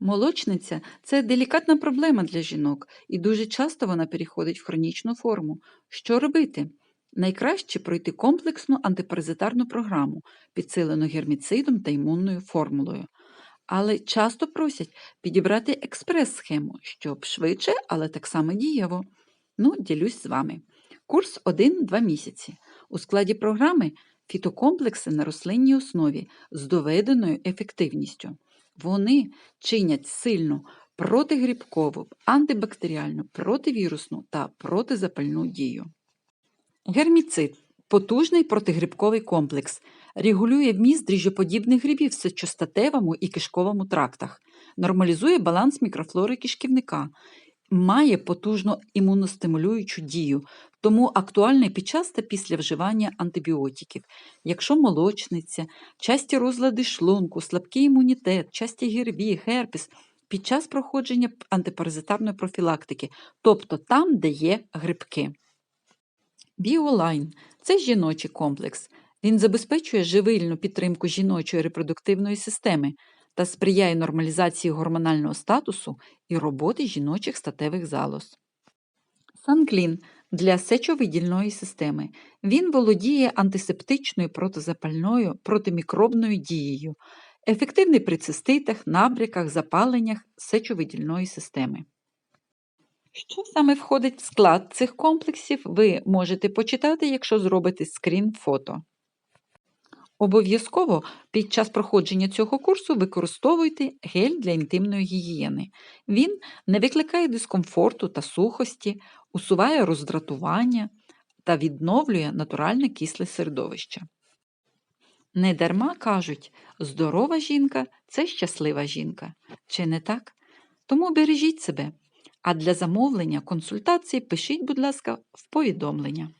Молочниця це делікатна проблема для жінок, і дуже часто вона переходить в хронічну форму. Що робити? Найкраще пройти комплексну антипаразитарну програму, підсилену герміцидом та імунною формулою. Але часто просять підібрати експрес-схему, щоб швидше, але так само дієво. Ну, ділюсь з вами. Курс 1-2 місяці. У складі програми фітокомплекси на рослинній основі з доведеною ефективністю. Вони чинять сильну протигрибкову, антибактеріальну, противірусну та протизапальну дію. Герміцид потужний протигрибковий комплекс, регулює вміст дріжджоподібних грибів в сечостатевому і кишковому трактах, нормалізує баланс мікрофлори кишківника, має потужну імуностимулюючу дію, тому актуальний під час та після вживання антибіотиків. Якщо молочниця, часті розлади шлунку, слабкий імунітет, часті гірві, герпес під час проходження антипаразитарної профілактики, тобто там, де є грибки. Біолайн це жіночий комплекс. Він забезпечує живильну підтримку жіночої репродуктивної системи та сприяє нормалізації гормонального статусу і роботи жіночих статевих залоз. Санклін для сечовидільної системи. Він володіє антисептичною протизапальною протимікробною дією, ефективний при циститах, набряках, запаленнях сечовидільної системи. Що саме входить в склад цих комплексів, ви можете почитати, якщо зробите скрін фото. Обов'язково під час проходження цього курсу використовуйте гель для інтимної гігієни. Він не викликає дискомфорту та сухості, усуває роздратування та відновлює натуральне кисле середовище. Недарма кажуть, здорова жінка це щаслива жінка. Чи не так? Тому бережіть себе. А для замовлення консультацій пишіть, будь ласка, в повідомлення.